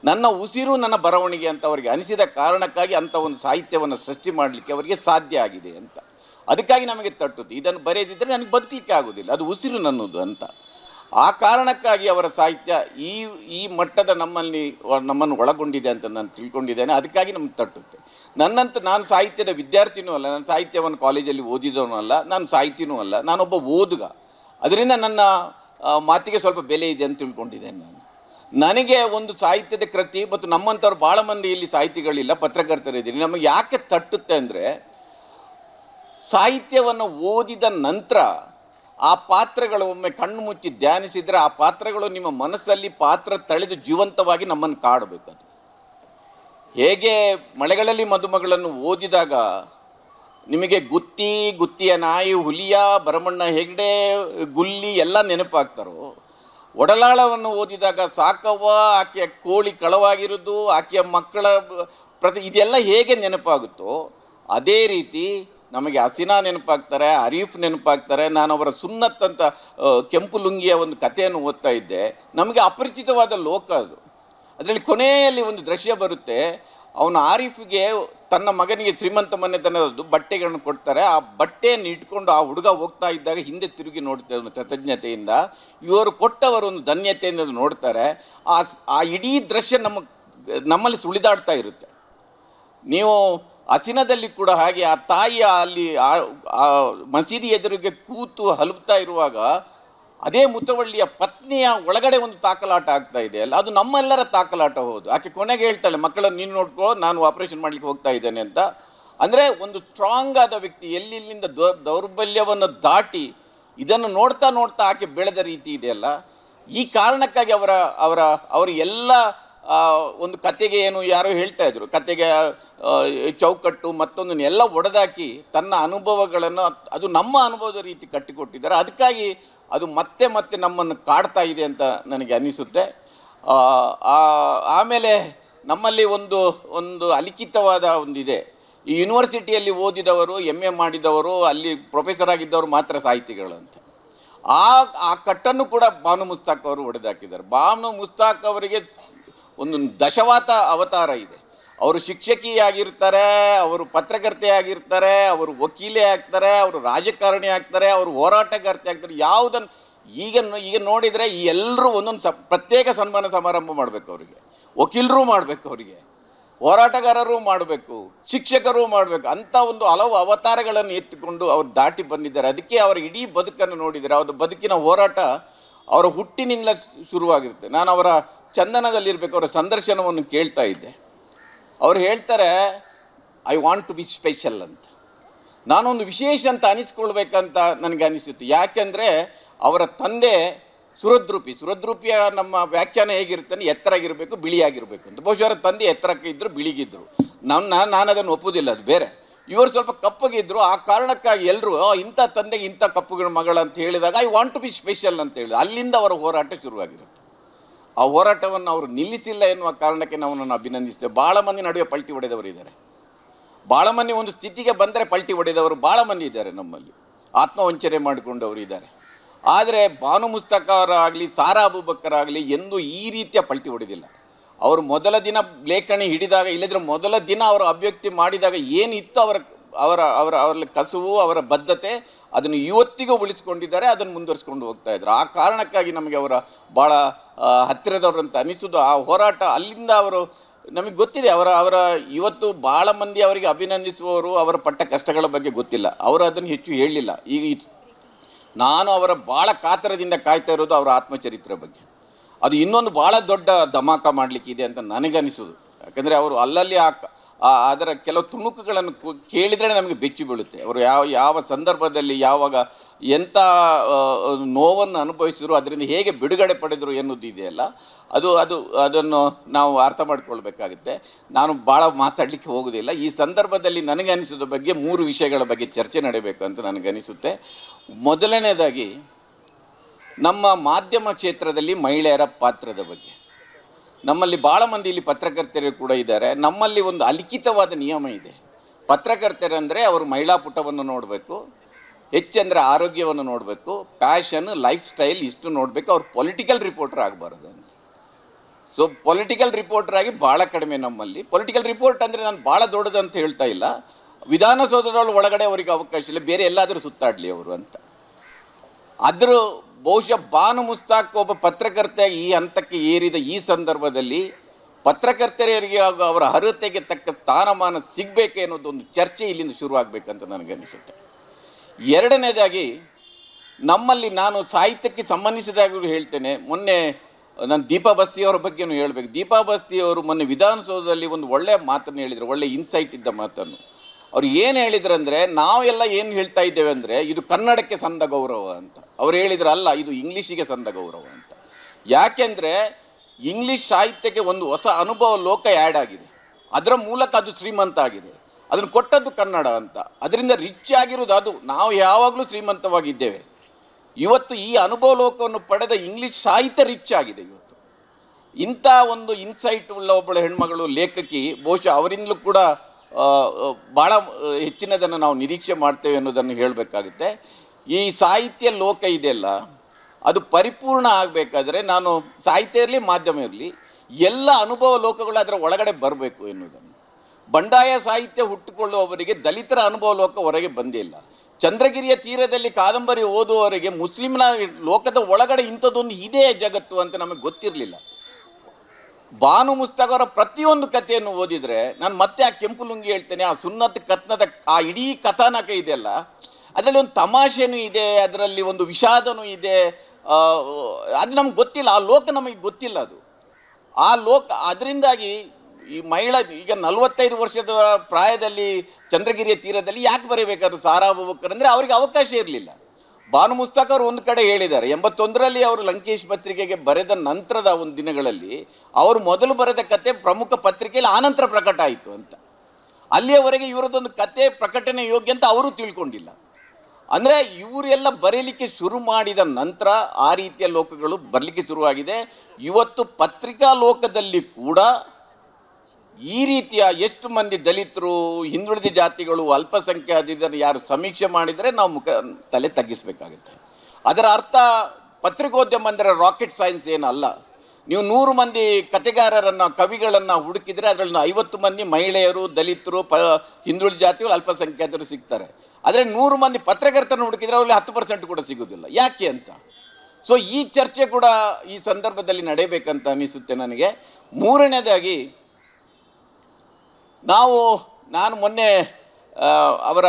ನನ್ನ ಉಸಿರು, ನನ್ನ ಬರವಣಿಗೆ ಅಂತ ಅವರಿಗೆ ಅನಿಸಿದ ಕಾರಣಕ್ಕಾಗಿ ಅಂಥ ಒಂದು ಸಾಹಿತ್ಯವನ್ನು ಸೃಷ್ಟಿ ಮಾಡಲಿಕ್ಕೆ ಅವರಿಗೆ ಸಾಧ್ಯ ಆಗಿದೆ ಅಂತ. ಅದಕ್ಕಾಗಿ ನಮಗೆ ತಟ್ಟುತ್ತೆ. ಇದನ್ನು ಬರೆಯದಿದ್ದರೆ ನನಗೆ ಬದುಕಲಿಕ್ಕೆ ಆಗೋದಿಲ್ಲ ಅದು ಉಸಿರು ನನ್ನದು ಅಂತ. ಆ ಕಾರಣಕ್ಕಾಗಿ ಅವರ ಸಾಹಿತ್ಯ ಈ ಈ ಮಟ್ಟದ ನಮ್ಮಲ್ಲಿ ನಮ್ಮನ್ನು ಒಳಗೊಂಡಿದೆ ಅಂತ ನಾನು ತಿಳ್ಕೊಂಡಿದ್ದೇನೆ. ಅದಕ್ಕಾಗಿ ನಮ್ಗೆ ತಟ್ಟುತ್ತೆ. ನನ್ನಂತ ನಾನು ಸಾಹಿತ್ಯದ ವಿದ್ಯಾರ್ಥಿನೂ ಅಲ್ಲ, ನಾನು ಸಾಹಿತ್ಯವನ್ನು ಕಾಲೇಜಲ್ಲಿ ಓದಿದವನು ಅಲ್ಲ, ನಾನು ಸಾಹಿತಿನೂ ಅಲ್ಲ, ನಾನೊಬ್ಬ ಓದುಗ. ಅದರಿಂದ ನನ್ನ ಮಾತಿಗೆ ಸ್ವಲ್ಪ ಬೆಲೆ ಇದೆ ಅಂತ ತಿಳ್ಕೊಂಡಿದ್ದೇನೆ ನಾನು. ನನಗೆ ಒಂದು ಸಾಹಿತ್ಯದ ಕೃತಿ ಮತ್ತು ನಮ್ಮಂಥವ್ರು ಭಾಳ ಮಂದಿ ಇಲ್ಲಿ ಸಾಹಿತಿಗಳಿಲ್ಲ ಪತ್ರಕರ್ತರಿದ್ದೀನಿ ನಮಗೆ ಯಾಕೆ ತಟ್ಟುತ್ತೆ ಅಂದರೆ, ಸಾಹಿತ್ಯವನ್ನು ಓದಿದ ನಂತರ ಆ ಪಾತ್ರಗಳು ಒಮ್ಮೆ ಕಣ್ಣು ಮುಚ್ಚಿ ಧ್ಯಾನಿಸಿದರೆ ಆ ಪಾತ್ರಗಳು ನಿಮ್ಮ ಮನಸ್ಸಲ್ಲಿ ಪಾತ್ರ ತಳೆದು ಜೀವಂತವಾಗಿ ನಮ್ಮನ್ನು ಕಾಡಬೇಕು ಹೇಗೆ ಮಳೆಗಳಲ್ಲಿ ಮದುಮಗಳನ್ನು ಓದಿದಾಗ ನಿಮಗೆ ಗುತ್ತಿ ಗುತ್ತಿಯ ನಾಯಿ, ಹುಲಿಯ, ಭರಮಣ್ಣ, ಹೆಗ್ಡೆ, ಗುಲ್ಲಿ ಎಲ್ಲ ನೆನಪಾಗ್ತಾರೋ? ಒಡಲಾಳವನ್ನು ಓದಿದಾಗ ಸಾಕವ್ವ, ಆಕೆಯ ಕೋಳಿ ಕಳವಾಗಿರೋದು ಆಕೆಯ ಮಕ್ಕಳ ಪ್ರತಿ ಇದೆಲ್ಲ ಹೇಗೆ ನೆನಪಾಗುತ್ತೋ, ಅದೇ ರೀತಿ ನಮಗೆ ಹಸಿನಾ ನೆನಪಾಗ್ತಾರೆ ಅರೀಫ್ ನೆನಪಾಗ್ತಾರೆ ನಾನು ಅವರ ಸುನ್ನತ್ ಅಂತ ಕೆಂಪು ಲುಂಗಿಯ ಒಂದು ಕಥೆಯನ್ನು ಓದ್ತಾ ಇದ್ದೆ. ನಮಗೆ ಅಪರಿಚಿತವಾದ ಲೋಕ ಅದು. ಅದರಲ್ಲಿ ಕೊನೆಯಲ್ಲಿ ಒಂದು ದೃಶ್ಯ ಬರುತ್ತೆ. ಅವನು ಆರೀಫ್ಗೆ ತನ್ನ ಮಗನಿಗೆ ಶ್ರೀಮಂತ ಮನೆತನದ್ದು ಬಟ್ಟೆಗಳನ್ನು ಕೊಡ್ತಾರೆ. ಆ ಬಟ್ಟೆಯನ್ನು ಇಟ್ಕೊಂಡು ಆ ಹುಡುಗ ಹೋಗ್ತಾ ಇದ್ದಾಗ ಹಿಂದೆ ತಿರುಗಿ ನೋಡ್ತಾರೆ ಒಂದು ಕೃತಜ್ಞತೆಯಿಂದ. ಇವರು ಕೊಟ್ಟವರು ಒಂದು ಧನ್ಯತೆಯಿಂದ ನೋಡ್ತಾರೆ. ಆ ಆ ಇಡೀ ದೃಶ್ಯ ನಮ್ಮ ನಮ್ಮಲ್ಲಿ ಸುಳಿದಾಡ್ತಾ ಇರುತ್ತೆ. ನೀವು ಹಸಿನದಲ್ಲಿ ಕೂಡ ಹಾಗೆ ಆ ತಾಯಿಯ ಅಲ್ಲಿ ಆ- ಮಸೀದಿ ಎದುರಿಗೆ ಕೂತು ಹಲುಪ್ತಾ ಇರುವಾಗ ಅದೇ ಮುತವಳ್ಳಿಯ ಪತ್ನಿಯ ಒಳಗಡೆ ಒಂದು ತಾಕಲಾಟ ಆಗ್ತಾ ಇದೆ. ಅಲ್ಲ ಅದು ನಮ್ಮೆಲ್ಲರ ತಾಕಲಾಟ ಹೋದು. ಆಕೆ ಕೊನೆಗೆ ಹೇಳ್ತಾಳೆ, ಮಕ್ಕಳನ್ನು ನೀನು ನೋಡ್ಕೋ, ನಾನು ಆಪರೇಷನ್ ಮಾಡ್ಲಿಕ್ಕೆ ಹೋಗ್ತಾ ಇದ್ದೇನೆ ಅಂತ. ಅಂದರೆ ಒಂದು ಸ್ಟ್ರಾಂಗ್ ಆದ ವ್ಯಕ್ತಿ ಎಲ್ಲಿಲ್ಲಿಂದ ದೌರ್ಬಲ್ಯವನ್ನು ದಾಟಿ ಇದನ್ನು ನೋಡ್ತಾ ನೋಡ್ತಾ ಆಕೆ ಬೆಳೆದ ರೀತಿ ಇದೆಯಲ್ಲ ಈ ಕಾರಣಕ್ಕಾಗಿ ಅವರ ಅವರ, ಅವರು ಎಲ್ಲ ಒಂದು ಕತೆಗೆ ಏನು ಯಾರೋ ಹೇಳ್ತಾ ಇದ್ರು. ಕತೆಗೆ ಚೌಕಟ್ಟು ಮತ್ತೊಂದನ್ನು ಎಲ್ಲ ಒಡೆದಾಕಿ ತನ್ನ ಅನುಭವಗಳನ್ನು, ಅದು ನಮ್ಮ ಅನುಭವದ ರೀತಿ ಕಟ್ಟಿಕೊಟ್ಟಿದ್ದಾರೆ. ಅದಕ್ಕಾಗಿ ಅದು ಮತ್ತೆ ಮತ್ತೆ ನಮ್ಮನ್ನು ಕಾಡ್ತಾ ಇದೆ ಅಂತ ನನಗೆ ಅನಿಸುತ್ತೆ. ಆಮೇಲೆ ನಮ್ಮಲ್ಲಿ ಒಂದು ಒಂದು ಅಲಿಖಿತವಾದ ಒಂದಿದೆ. ಈ ಯೂನಿವರ್ಸಿಟಿಯಲ್ಲಿ ಓದಿದವರು ಎಂ ಎ ಮಾಡಿದವರು, ಅಲ್ಲಿ ಪ್ರೊಫೆಸರ್ ಆಗಿದ್ದವರು ಮಾತ್ರ ಸಾಹಿತಿಗಳಂತೆ ಆ ಆ ಕಟ್ಟನ್ನು ಕೂಡ ಬಾನು ಮುಸ್ತಾಕ್ ಅವರು ಒಡೆದಾಕಿದ್ದಾರೆ. ಬಾನು ಮುಸ್ತಾಕ್ ಅವರಿಗೆ ಒಂದು ದಶವಾತ ಅವತಾರ ಇದೆ. ಅವರು ಶಿಕ್ಷಕಿಯಾಗಿರ್ತಾರೆ, ಅವರು ಪತ್ರಕರ್ತೆ ಆಗಿರ್ತಾರೆ ಅವರು ವಕೀಲೆ ಆಗ್ತಾರೆ, ಅವರು ರಾಜಕಾರಣಿ ಆಗ್ತಾರೆ, ಅವರು ಹೋರಾಟಗಾರ್ತಿ ಆಗ್ತಾರೆ ಯಾವುದನ್ನು ಈಗ ಈಗ ನೋಡಿದರೆ ಈ ಎಲ್ಲರೂ ಒಂದೊಂದು ಸ ಪ್ರತ್ಯೇಕ ಸನ್ಮಾನ ಸಮಾರಂಭ ಮಾಡಬೇಕು ಅವರಿಗೆ. ವಕೀಲರು ಮಾಡಬೇಕು ಅವರಿಗೆ. ಹೋರಾಟಗಾರರು ಮಾಡಬೇಕು, ಶಿಕ್ಷಕರು ಮಾಡಬೇಕು ಅಂಥ ಒಂದು ಹಲವು ಅವತಾರಗಳನ್ನು ಎತ್ತಿಕೊಂಡು ಅವ್ರು ದಾಟಿ ಬಂದಿದ್ದಾರೆ. ಅದಕ್ಕೆ ಅವರ ಇಡೀ ಬದುಕನ್ನು ನೋಡಿದರೆ ಅವ್ರ ಬದುಕಿನ ಹೋರಾಟ ಅವರ ಹುಟ್ಟಿನಿಂದ ಶುರುವಾಗಿರುತ್ತೆ. ನಾನು ಅವರ ಚಂದನದಲ್ಲಿರಬೇಕು, ಅವರ ಸಂದರ್ಶನವನ್ನು ಕೇಳ್ತಾ ಇದ್ದೆ. ಅವ್ರು ಹೇಳ್ತಾರೆ I want to be special ಅಂತ. ನಾನೊಂದು ವಿಶೇಷ ಅಂತ ಅನಿಸ್ಕೊಳ್ಬೇಕಂತ ನನಗೆ ಅನಿಸುತ್ತೆ. ಯಾಕೆಂದರೆ, ಅವರ ತಂದೆ ಸುರದ್ರೂಪಿ. ಸುರದ್ರೂಪಿಯ ನಮ್ಮ ವ್ಯಾಖ್ಯಾನ ಹೇಗಿರ್ತಾನೆ ಎತ್ತರಾಗಿರಬೇಕು, ಬಿಳಿಯಾಗಿರಬೇಕು ಅಂತ. ಬಹುಶಃ ಅವರ ತಂದೆ ಎತ್ತರಕ್ಕೆ ಇದ್ದರು ಬಿಳಿಗಿದ್ದರು ನಾನು ನಾನು ಅದನ್ನು ಒಪ್ಪುವುದಿಲ್ಲ ಅದು ಬೇರೆ. ಇವರು ಸ್ವಲ್ಪ ಕಪ್ಪಗಿದ್ರು. ಆ ಕಾರಣಕ್ಕಾಗಿ ಎಲ್ಲರೂ ಇಂಥ ತಂದೆಗೆ ಇಂಥ ಕಪ್ಪುಗಳ ಮಗಳಂತ ಹೇಳಿದಾಗ I want to be special ಅಂತ ಹೇಳಿದ ಅಲ್ಲಿಂದ ಅವರ ಹೋರಾಟ ಶುರುವಾಗಿರುತ್ತೆ. ಆ ಹೋರಾಟವನ್ನು ಅವರು ನಿಲ್ಲಿಸಿಲ್ಲ ಎನ್ನುವ ಕಾರಣಕ್ಕೆ ನಾವು ನನ್ನ ಅಭಿನಂದಿಸ್ತೇವೆ ಭಾಳ ಮಂದಿ ನಡುವೆ ಪಲ್ಟಿ ಹೊಡೆದವರು ಇದ್ದಾರೆ. ಭಾಳ ಮಂದಿ ಒಂದು ಸ್ಥಿತಿಗೆ ಬಂದರೆ ಪಲ್ಟಿ ಹೊಡೆದವರು ಭಾಳ ಮಂದಿ ಇದ್ದಾರೆ ನಮ್ಮಲ್ಲಿ. ಆತ್ಮವಂಚನೆ ಮಾಡಿಕೊಂಡವರು ಇದ್ದಾರೆ. ಆದರೆ ಬಾನು ಮುಸ್ತಕರಾಗಲಿ, ಸಾರಾ ಅಬೂಬಕ್ಕರ್ ಆಗಲಿ ಎಂದೂ ಈ ರೀತಿಯ ಪಲ್ಟಿ ಹೊಡೆದಿಲ್ಲ. ಅವರು ಮೊದಲ ದಿನ ಲೇಖಣಿ ಹಿಡಿದಾಗ ಇಲ್ಲದ್ರೆ ಮೊದಲ ದಿನ ಅವರು ಅಭಿವ್ಯಕ್ತಿ ಮಾಡಿದಾಗ ಏನಿತ್ತು ಅವರ ಅವರ ಅವರ ಅವರಲ್ಲಿ ಕಸುವು, ಅವರ ಬದ್ಧತೆ, ಅದನ್ನು ಇವತ್ತಿಗೂ ಉಳಿಸ್ಕೊಂಡಿದ್ದಾರೆ, ಅದನ್ನು ಮುಂದುವರಿಸ್ಕೊಂಡು ಹೋಗ್ತಾ ಇದ್ದರು. ಆ ಕಾರಣಕ್ಕಾಗಿ ನಮಗೆ ಅವರ ಭಾಳ ಆ, ಹತ್ತಿರದವರು ಅಂತ ಅನಿಸೋದು ಆ ಹೋರಾಟ ಅಲ್ಲಿಂದ ಅವರು ನಮಗೆ ಗೊತ್ತಿದೆ ಅವರ ಅವರ ಇವತ್ತು ಭಾಳ ಮಂದಿ ಅವರಿಗೆ ಅಭಿನಂದಿಸುವವರು ಅವರ ಪಟ್ಟ ಕಷ್ಟಗಳ ಬಗ್ಗೆ ಗೊತ್ತಿಲ್ಲ. ಅವರು ಅದನ್ನು ಹೆಚ್ಚು ಹೇಳಲಿಲ್ಲ. ಈಗ ನಾನು ಅವರ ಭಾಳ ಕಾತರದಿಂದ ಕಾಯ್ತಾ ಇರೋದು ಅವರ ಆತ್ಮಚರಿತ್ರೆ ಬಗ್ಗೆ. ಅದು ಇನ್ನೊಂದು ಭಾಳ ದೊಡ್ಡ ಧಮಾಕ ಮಾಡಲಿಕ್ಕಿದೆ ಅಂತ ನನಗನಿಸೋದು ಯಾಕಂದರೆ ಅವರು ಅಲ್ಲಲ್ಲಿ ಆ ಅದರ ಕೆಲವು ತುಣುಕುಗಳನ್ನು ಕೇಳಿದರೆ ನಮಗೆ ಬೆಚ್ಚಿ ಬೀಳುತ್ತೆ. ಅವರು ಯಾವ ಯಾವ ಸಂದರ್ಭದಲ್ಲಿ ಯಾವಾಗ ಎಂಥ ನೋವನ್ನು ಅನುಭವಿಸಿದ್ರು, ಅದರಿಂದ ಹೇಗೆ ಬಿಡುಗಡೆ ಪಡೆದರು ಎನ್ನುವುದು ಇದೆಯಲ್ಲ, ಅದು ಅದು, ಅದನ್ನು ನಾವು ಅರ್ಥ ಮಾಡಿಕೊಳ್ಬೇಕಾಗುತ್ತೆ. ನಾನು ಭಾಳ ಮಾತಾಡಲಿಕ್ಕೆ ಹೋಗೋದಿಲ್ಲ. ಈ ಸಂದರ್ಭದಲ್ಲಿ ನನಗೆ ಅನಿಸಿದ ಬಗ್ಗೆ ಮೂರು ವಿಷಯಗಳ ಬಗ್ಗೆ ಚರ್ಚೆ ನಡೆಯಬೇಕು ಅಂತ ನನಗನಿಸುತ್ತೆ ಮೊದಲನೇದಾಗಿ, ನಮ್ಮ ಮಾಧ್ಯಮ ಕ್ಷೇತ್ರದಲ್ಲಿ ಮಹಿಳೆಯರ ಪಾತ್ರದ ಬಗ್ಗೆ. ನಮ್ಮಲ್ಲಿ ಭಾಳ ಮಂದಿ ಇಲ್ಲಿ ಪತ್ರಕರ್ತರು ಕೂಡ ಇದ್ದಾರೆ. ನಮ್ಮಲ್ಲಿ ಒಂದು ಅಲಿಖಿತವಾದ ನಿಯಮ ಇದೆ. ಪತ್ರಕರ್ತರಂದರೆ ಅವರು ಮಹಿಳಾ ಪುಟವನ್ನು ನೋಡಬೇಕು. ಹೆಚ್ಚಂದರೆ ಆರೋಗ್ಯವನ್ನು ನೋಡಬೇಕು ಪ್ಯಾಷನ್ ಲೈಫ್ ಸ್ಟೈಲ್ ಇಷ್ಟು ನೋಡಬೇಕು, ಅವ್ರು ಪೊಲಿಟಿಕಲ್ ರಿಪೋರ್ಟರ್ ಆಗಬಾರ್ದು. ಅಂತ ಸೊ ಪೊಲಿಟಿಕಲ್ ರಿಪೋರ್ಟರ್ ಆಗಿ ಭಾಳ ಕಡಿಮೆ ನಮ್ಮಲ್ಲಿ. ಪೊಲಿಟಿಕಲ್ ರಿಪೋರ್ಟ್ ಅಂದರೆ ನಾನು ಭಾಳ ದೊಡ್ಡದು ಅಂತ ಹೇಳ್ತಾ ಇಲ್ಲ. ವಿಧಾನಸೌಧದೊಳ ಒಳಗಡೆ ಅವರಿಗೆ ಅವಕಾಶ ಇಲ್ಲ, ಬೇರೆ ಎಲ್ಲಾದರೂ ಸುತ್ತಾಡಲಿ ಅವರು ಅಂತ. ಆದರೂ ಬಹುಶಃ ಬಾನು ಮುಸ್ತಾಕ್ ಒಬ್ಬ ಪತ್ರಕರ್ತೆಯಾಗಿ ಈ ಹಂತಕ್ಕೆ ಏರಿದ ಈ ಸಂದರ್ಭದಲ್ಲಿ ಪತ್ರಕರ್ತರಿಗೆ ಹಾಗೂ ಅವರ ಅರ್ಹತೆಗೆ ತಕ್ಕ ಸ್ಥಾನಮಾನ ಸಿಗಬೇಕೆ ಅನ್ನೋದು ಒಂದು ಚರ್ಚೆ ಇಲ್ಲಿಂದ ಶುರುವಾಗಬೇಕಂತ ನನಗನ್ನಿಸುತ್ತೆ ಎರಡನೇದಾಗಿ, ನಮ್ಮಲ್ಲಿ ನಾನು ಸಾಹಿತ್ಯಕ್ಕೆ ಸಂಬಂಧಿಸಿದಾಗಲೂ ಹೇಳ್ತೇನೆ, ಮೊನ್ನೆ ನಾನು ದೀಪಾ ಬಸ್ತಿಯವರ ಬಗ್ಗೆನೂ ಹೇಳಬೇಕು. ದೀಪಾ ಬಸ್ತಿಯವರು ಮೊನ್ನೆ ವಿಧಾನಸೌಧದಲ್ಲಿ ಒಂದು ಒಳ್ಳೆಯ ಮಾತನ್ನು ಹೇಳಿದರು, ಒಳ್ಳೆ ಇನ್ಸೈಟ್ ಇದ್ದ ಮಾತನ್ನು. ಅವ್ರು ಏನು ಹೇಳಿದ್ರಂದ್ರೆ, ನಾವೆಲ್ಲ ಏನು ಹೇಳ್ತಾ ಇದ್ದೇವೆ ಅಂದರೆ, ಇದು ಕನ್ನಡಕ್ಕೆ ಸಂದ ಗೌರವ ಅಂತ. ಅವ್ರು ಹೇಳಿದ್ರು, ಅಲ್ಲ, ಇದು ಇಂಗ್ಲೀಷಿಗೆ ಸಂದ ಗೌರವ ಅಂತ. ಯಾಕೆಂದರೆ, ಇಂಗ್ಲೀಷ್ ಸಾಹಿತ್ಯಕ್ಕೆ ಒಂದು ಹೊಸ ಅನುಭವ ಲೋಕ ಆ್ಯಡ್ ಆಗಿದೆ. ಅದರ ಮೂಲಕ ಅದು ಶ್ರೀಮಂತ ಆಗಿದೆ. ಅದನ್ನು ಕೊಟ್ಟದ್ದು ಕನ್ನಡ ಅಂತ. ಅದರಿಂದ ರಿಚ್ ಆಗಿರೋದು ಅದು. ನಾವು ಯಾವಾಗಲೂ ಶ್ರೀಮಂತವಾಗಿದ್ದೇವೆ. ಇವತ್ತು ಈ ಅನುಭವ ಲೋಕವನ್ನು ಪಡೆದ ಇಂಗ್ಲೀಷ್ ಸಾಹಿತ್ಯ ರಿಚ್ ಆಗಿದೆ ಇವತ್ತು. ಇಂಥ ಒಂದು ಇನ್ಸೈಟ್ ಉಳ್ಳ ಒಬ್ಬಳು ಹೆಣ್ಮಗಳು ಲೇಖಕಿ, ಬಹುಶಃ ಅವರಿಂದಲೂ ಕೂಡ ಭಾಳ ಹೆಚ್ಚಿನದನ್ನು ನಾವು ನಿರೀಕ್ಷೆ ಮಾಡ್ತೇವೆ ಅನ್ನೋದನ್ನು ಹೇಳಬೇಕಾಗುತ್ತೆ. ಈ ಸಾಹಿತ್ಯ ಲೋಕ ಇದೆಯಲ್ಲ, ಅದು ಪರಿಪೂರ್ಣ ಆಗಬೇಕಾದ್ರೆ ನಾನು ಸಾಹಿತ್ಯ ಇರಲಿ, ಮಾಧ್ಯಮ ಇರಲಿ, ಎಲ್ಲ ಅನುಭವ ಲೋಕಗಳು ಅದರ ಒಳಗಡೆ ಬರಬೇಕು ಎನ್ನುವುದನ್ನು ಬಂಡಾಯ ಸಾಹಿತ್ಯ ಹುಟ್ಟುಕೊಳ್ಳುವವರಿಗೆ ದಲಿತರ ಅನುಭವ ಲೋಕ ಹೊರಗೆ ಬಂದಿಲ್ಲ. ಚಂದ್ರಗಿರಿಯ ತೀರದಲ್ಲಿ ಕಾದಂಬರಿ ಓದುವವರಿಗೆ ಮುಸ್ಲಿಮ್ನ ಲೋಕದ ಒಳಗಡೆ ಇಂಥದ್ದೊಂದು ಇದೆ ಜಗತ್ತು ಅಂತ ನಮಗೆ ಗೊತ್ತಿರಲಿಲ್ಲ. ಬಾನು ಮುಸ್ತಕರ ಪ್ರತಿಯೊಂದು ಕಥೆಯನ್ನು ಓದಿದರೆ ನಾನು ಮತ್ತೆ ಆ ಕೆಂಪು ಲುಂಗಿ ಹೇಳ್ತೇನೆ, ಆ ಸುನ್ನತ್ ಕತ್ನದ ಆ ಇಡೀ ಕಥಾನಕ ಇದೆಯಲ್ಲ ಅದರಲ್ಲಿ ಒಂದು ತಮಾಷೆನೂ ಇದೆ, ಅದರಲ್ಲಿ ಒಂದು ವಿಷಾದನೂ ಇದೆ ಅದು ನಮ್ಗೆ ಗೊತ್ತಿಲ್ಲ, ಆ ಲೋಕ ನಮಗೆ ಗೊತ್ತಿಲ್ಲ ಅದು. ಆ ಲೋಕ, ಅದರಿಂದಾಗಿ ಈ ಮಹಿಳಾ ಈಗ ನಲವತ್ತೈದು ವರ್ಷದ ಪ್ರಾಯದಲ್ಲಿ ಚಂದ್ರಗಿರಿಯ ತೀರದಲ್ಲಿ ಯಾಕೆ ಬರೀಬೇಕಾದ್ರು ಸಾರಾ ಅಬೂಬಕ್ಕರ್ ಅಂದರೆ ಅವರಿಗೆ ಅವಕಾಶ ಇರಲಿಲ್ಲ. ಬಾನು ಮುಸ್ತಾಕ್ ಅವರು ಒಂದು ಕಡೆ ಹೇಳಿದ್ದಾರೆ, ಎಂಬತ್ತೊಂದರಲ್ಲಿ ಅವರು ಲಂಕೇಶ್ ಪತ್ರಿಕೆಗೆ ಬರೆದ ನಂತರದ ಒಂದು ದಿನಗಳಲ್ಲಿ ಅವರು ಮೊದಲು ಬರೆದ ಕತೆ ಪ್ರಮುಖ ಪತ್ರಿಕೆಯಲ್ಲಿ ಆನಂತರ ಪ್ರಕಟ ಆಯಿತು ಅಂತ. ಅಲ್ಲಿಯವರೆಗೆ ಇವರದೊಂದು ಕತೆ ಪ್ರಕಟಣೆ ಯೋಗ್ಯ ಅಂತ ಅವರು ತಿಳ್ಕೊಂಡಿಲ್ಲ. ಅಂದರೆ ಇವರೆಲ್ಲ ಬರೀಲಿಕ್ಕೆ ಶುರು ಮಾಡಿದ ನಂತರ ಆ ರೀತಿಯ ಲೋಕಗಳು ಬರಲಿಕ್ಕೆ ಶುರುವಾಗಿದೆ. ಇವತ್ತು ಪತ್ರಿಕಾ ಲೋಕದಲ್ಲಿ ಕೂಡ ಈ ರೀತಿಯ ಎಷ್ಟು ಮಂದಿ ದಲಿತರು, ಹಿಂದುಳಿದ ಜಾತಿಗಳು ಅಲ್ಪಸಂಖ್ಯಾತರು ಯಾರು ಸಮೀಕ್ಷೆ ಮಾಡಿದರೆ ನಾವು ಮುಖ, ತಲೆ ತಗ್ಗಿಸಬೇಕಾಗುತ್ತೆ. ಅದರ ಅರ್ಥ ಪತ್ರಿಕೋದ್ಯಮ ಅಂದರೆ ರಾಕೆಟ್ ಸೈನ್ಸ್ ಏನಲ್ಲ. ನೀವು ನೂರು ಮಂದಿ ಕತೆಗಾರರನ್ನು ಕವಿಗಳನ್ನು ಹುಡುಕಿದರೆ ಅದರಲ್ಲಿ ಐವತ್ತು ಮಂದಿ ಮಹಿಳೆಯರು, ದಲಿತರು, ಪ, ಹಿಂದುಳಿದ ಜಾತಿಗಳು ಅಲ್ಪಸಂಖ್ಯಾತರು ಸಿಗ್ತಾರೆ. ಆದರೆ ನೂರು ಮಂದಿ ಪತ್ರಕರ್ತರನ್ನು ಹುಡುಕಿದರೆ ಅವರಲ್ಲಿ ಹತ್ತು ಪರ್ಸೆಂಟ್ ಕೂಡ ಸಿಗೋದಿಲ್ಲ. ಯಾಕೆ ಅಂತ? ಸೊ ಈ ಚರ್ಚೆ ಕೂಡ ಈ ಸಂದರ್ಭದಲ್ಲಿ ನಡೆಯಬೇಕಂತ ಅನಿಸುತ್ತೆ ನನಗೆ. ಮೂರನೇದಾಗಿ ನಾವು, ನಾನು ಮೊನ್ನೆ ಅವರ